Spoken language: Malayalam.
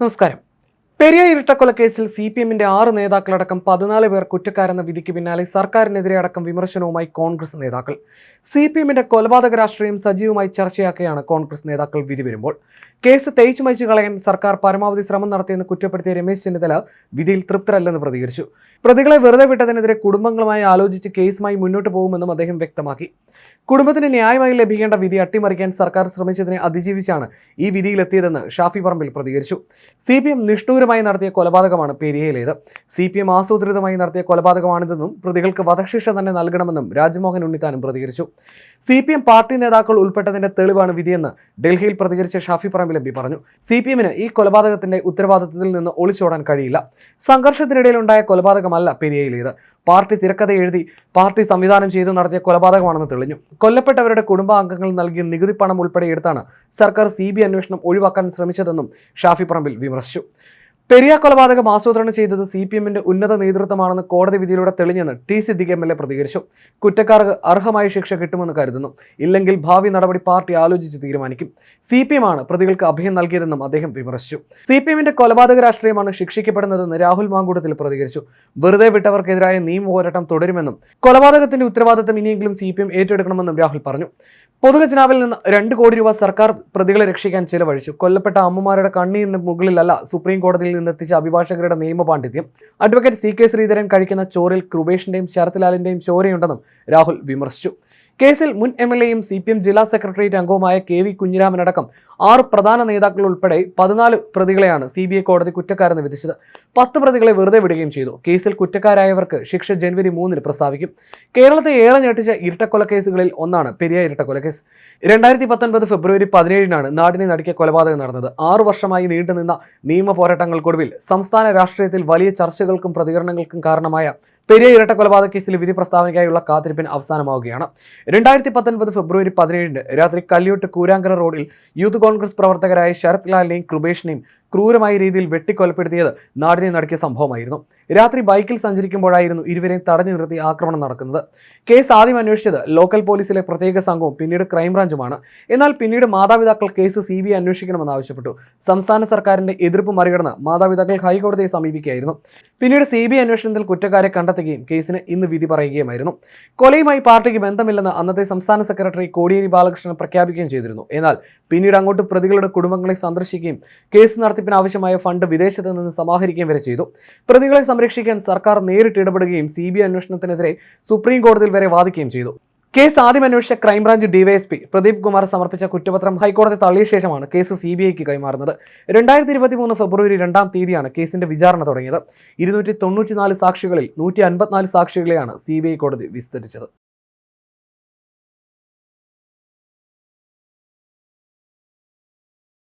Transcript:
നമസ്കാരം പെരിയ ഇരട്ടക്കൊലക്കേസിൽ സി പി എമ്മിന്റെ ആറ് നേതാക്കളടക്കം പതിനാല് പേർ കുറ്റക്കാരെന്ന വിധിക്ക് പിന്നാലെ സർക്കാരിനെതിരെ അടക്കം വിമർശനവുമായി കോൺഗ്രസ് നേതാക്കൾ. സി പി എമ്മിന്റെ കൊലപാതക രാഷ്ട്രീയം സജീവമായി ചർച്ചയാക്കിയാണ് കോൺഗ്രസ് നേതാക്കൾ വിധി വരുമ്പോൾ. കേസ് തേച്ചു മയച്ചു കളയാൻ സർക്കാർ പരമാവധി ശ്രമം നടത്തിയെന്ന് കുറ്റപ്പെടുത്തിയ രമേശ് ചെന്നിത്തല വിധിയിൽ തൃപ്തരല്ലെന്ന് പ്രതികരിച്ചു. പ്രതികളെ വെറുതെ വിട്ടതിനെതിരെ കുടുംബങ്ങളുമായി ആലോചിച്ച് കേസുമായി മുന്നോട്ട് പോകുമെന്നും അദ്ദേഹം വ്യക്തമാക്കി. കുടുംബത്തിന് ന്യായമായി ലഭിക്കേണ്ട വിധി അട്ടിമറിക്കാൻ സർക്കാർ ശ്രമിച്ചതിനെ അതിജീവിച്ചാണ് ഈ വിധിയിലെത്തിയതെന്ന് ഷാഫി പറമ്പിൽ പ്രതികരിച്ചു. സി പി എം നിഷ്ഠൂരമായി നടത്തിയ കൊലപാതകമാണ് പെരിയയിലേത്. സി പി എം ആസൂത്രിതമായി നടത്തിയ കൊലപാതകമാണിതെന്നും പ്രതികൾക്ക് വധശിക്ഷ തന്നെ നൽകണമെന്നും രാജ്മോഹൻ ഉണ്ണിത്താനും പ്രതികരിച്ചു. സി പി എം പാർട്ടി നേതാക്കൾ ഉൾപ്പെട്ടതിന്റെ തെളിവാണ് വിധിയെന്ന് ഡൽഹിയിൽ പ്രതികരിച്ച ഷാഫി പറമ്പിൽ എം പി പറഞ്ഞു. സി പി എമ്മിന് ഈ കൊലപാതകത്തിന്റെ ഉത്തരവാദിത്തത്തിൽ നിന്ന് ഒളിച്ചോടാൻ കഴിയില്ല. സംഘർഷത്തിനിടയിലുണ്ടായ കൊലപാതകമല്ല പെരിയയിലേത്. പാർട്ടി തിരക്കഥ എഴുതി പാർട്ടി സംവിധാനം ചെയ്തു നടത്തിയ കൊലപാതകമാണെന്ന് തെളിഞ്ഞു. കൊല്ലപ്പെട്ടവരുടെ കുടുംബാംഗങ്ങൾ നൽകിയ നികുതി പണം ഉൾപ്പെടെ എടുത്താണ് സർക്കാർ സി ബി അന്വേഷണം ഒഴിവാക്കാൻ ശ്രമിച്ചതെന്നും ഷാഫി പറമ്പിൽ വിമർശിച്ചു. പെരിയ കൊലപാതകം ആസൂത്രണം ചെയ്തത് സി പി എമ്മിന്റെ ഉന്നത നേതൃത്വമാണെന്ന് കോടതി വിധിയിലൂടെ തെളിഞ്ഞെന്ന് T Siddique M L A പ്രതികരിച്ചു. കുറ്റക്കാർക്ക് അർഹമായ ശിക്ഷ കിട്ടുമെന്ന് കരുതുന്നു. ഇല്ലെങ്കിൽ ഭാവി നടപടി പാർട്ടി ആലോചിച്ച് തീരുമാനിക്കും. സി പി എം ആണ് പ്രതികൾക്ക് അഭയം നൽകിയതെന്നും അദ്ദേഹം വിമർശിച്ചു. സി പി എമ്മിന്റെ കൊലപാതക രാഷ്ട്രീയമാണ് ശിക്ഷിക്കപ്പെടുന്നതെന്ന് രാഹുൽ മാങ്കൂട്ടത്തിൽ പ്രതികരിച്ചു. വെറുതെ വിട്ടവർക്കെതിരായ നിയമ പോരാട്ടം തുടരുമെന്നും കൊലപാതകത്തിന്റെ ഉത്തരവാദിത്തം ഇനിയെങ്കിലും സി പി എം ഏറ്റെടുക്കണമെന്നും രാഹുൽ പറഞ്ഞു. പൊതുഖജനാവിൽ നിന്ന് രണ്ട് കോടി രൂപ സർക്കാർ പ്രതികളെ രക്ഷിക്കാൻ ചിലവഴിച്ചു. കൊല്ലപ്പെട്ട അമ്മമാരുടെ കണ്ണീരിന് മുകളിലല്ല സുപ്രീം കോടതിയിൽ നിന്നെത്തിച്ച അഭിഭാഷകരുടെ നിയമപാണ്ഡിത്യം. അഡ്വക്കേറ്റ് സി കെ ശ്രീധരൻ കഴിക്കുന്ന ചോറിൽ കൃപേഷിന്റെയും ശരത്ലാലിന്റെയും ചോരയുണ്ടെന്നും രാഹുൽ വിമർശിച്ചു. കേസിൽ മുൻ എം എൽ എയും സി പി എം ജില്ലാ സെക്രട്ടേറിയറ്റ് അംഗവുമായ കെ വി കുഞ്ഞിരാമനടക്കം ആറ് പ്രധാന നേതാക്കൾ ഉൾപ്പെടെ പതിനാല് പ്രതികളെയാണ് സി ബി ഐ കോടതി കുറ്റക്കാരെന്ന് വിധിച്ചത്. പത്ത് പ്രതികളെ വെറുതെ വിടുകയും ചെയ്തു. കേസിൽ കുറ്റക്കാരായവർക്ക് ശിക്ഷ ജനുവരി മൂന്നിന് പ്രസ്താവിക്കും. കേരളത്തെ ഏറെ ഞെട്ടിച്ച ഇരട്ടക്കൊലക്കേസുകളിൽ ഒന്നാണ് പെരിയ ഇരട്ടക്കൊലക്കേസ് രണ്ടായിരത്തി പത്തൊൻപത് ഫെബ്രുവരി പതിനേഴിനാണ് നാടിനെ നടുക്കിയ കൊലപാതകം നടന്നത്. ആറു വർഷമായി നീണ്ടുനിന്ന നിയമ പോരാട്ടങ്ങൾക്കൊടുവിൽ സംസ്ഥാന രാഷ്ട്രീയത്തിൽ വലിയ ചർച്ചകൾക്കും പ്രതികരണങ്ങൾക്കും കാരണമായ പെരിയ ഇരട്ടക്കൊലപാതക കേസിൽ വിധി പ്രസ്താവനയ്ക്കായുള്ള കാത്തിരിപ്പിന് അവസാനമാവുകയാണ്. രണ്ടായിരത്തി പത്തൊൻപത് ഫെബ്രുവരി പതിനേഴിന് രാത്രി കല്യോട്ട് കൂരാങ്കര റോഡിൽ യൂത്ത് കോൺഗ്രസ് പ്രവർത്തകരായ ശരത് ലാലിനെയും കൃപേഷിനെയും ക്രൂരമായ രീതിയിൽ വെട്ടിക്കൊലപ്പെടുത്തിയത് നാടിനെ നടക്കിയ സംഭവമായിരുന്നു. രാത്രി ബൈക്കിൽ സഞ്ചരിക്കുമ്പോഴായിരുന്നു ഇരുവരെയും തടഞ്ഞു നിർത്തി ആക്രമണം നടക്കുന്നത്. കേസ് ആദ്യം അന്വേഷിച്ചത് ലോക്കൽ പോലീസിലെ പ്രത്യേക സംഘവും പിന്നീട് ക്രൈംബ്രാഞ്ചുമാണ്. എന്നാൽ പിന്നീട് മാതാപിതാക്കൾ കേസ് സി ബി അന്വേഷിക്കണമെന്ന് ആവശ്യപ്പെട്ടു. സംസ്ഥാന സർക്കാരിന്റെ എതിർപ്പ് മറികടന്ന് മാതാപിതാക്കൾ ഹൈക്കോടതിയെ സമീപിക്കുകയായിരുന്നു. പിന്നീട് സി ബി ഐ അന്വേഷണത്തിൽ കുറ്റക്കാരെ കണ്ടെത്തുകയും കേസിന് ഇന്ന് വിധി പറയുകയുമായിരുന്നു. കൊലയുമായി പാർട്ടിക്ക് ബന്ധമില്ലെന്ന് അന്നത്തെ സംസ്ഥാന സെക്രട്ടറി കോടിയേരി ബാലകൃഷ്ണൻ പ്രഖ്യാപിക്കുകയും ചെയ്തിരുന്നു. എന്നാൽ പിന്നീട് അങ്ങോട്ട് പ്രതികളുടെ കുടുംബങ്ങളെ സന്ദർശിക്കുകയും കേസ് നടത്തിപ്പിന് ആവശ്യമായ ഫണ്ട് വിദേശത്ത് നിന്ന് സമാഹരിക്കുകയും വരെ ചെയ്തു. പ്രതികളെ സംരക്ഷിക്കാൻ സർക്കാർ നേരിട്ട് ഇടപെടുകയും സി ബി അന്വേഷണത്തിനെതിരെ സുപ്രീം കോടതിയിൽ വരെ വാദിക്കുകയും ചെയ്തു. കേസ് ആദ്യം അന്വേഷിച്ച ക്രൈംബ്രാഞ്ച് ഡിവൈഎസ്പി പ്രദീപ് കുമാർ സമർപ്പിച്ച കുറ്റപത്രം ഹൈക്കോടതി തള്ളിയ ശേഷമാണ് കേസ് സി ബി ഐക്ക് കൈമാറുന്നത്. രണ്ടായിരത്തി ഇരുപത്തി മൂന്ന് ഫെബ്രുവരി രണ്ടാം തീയതിയാണ് കേസിന്റെ വിചാരണ തുടങ്ങിയത്. ഇരുന്നൂറ്റി തൊണ്ണൂറ്റിനാല് സാക്ഷികളിൽ നൂറ്റി അൻപത്തിനാല് സാക്ഷികളെയാണ് സി ബി ഐ കോടതി വിസ്തരിച്ചത്.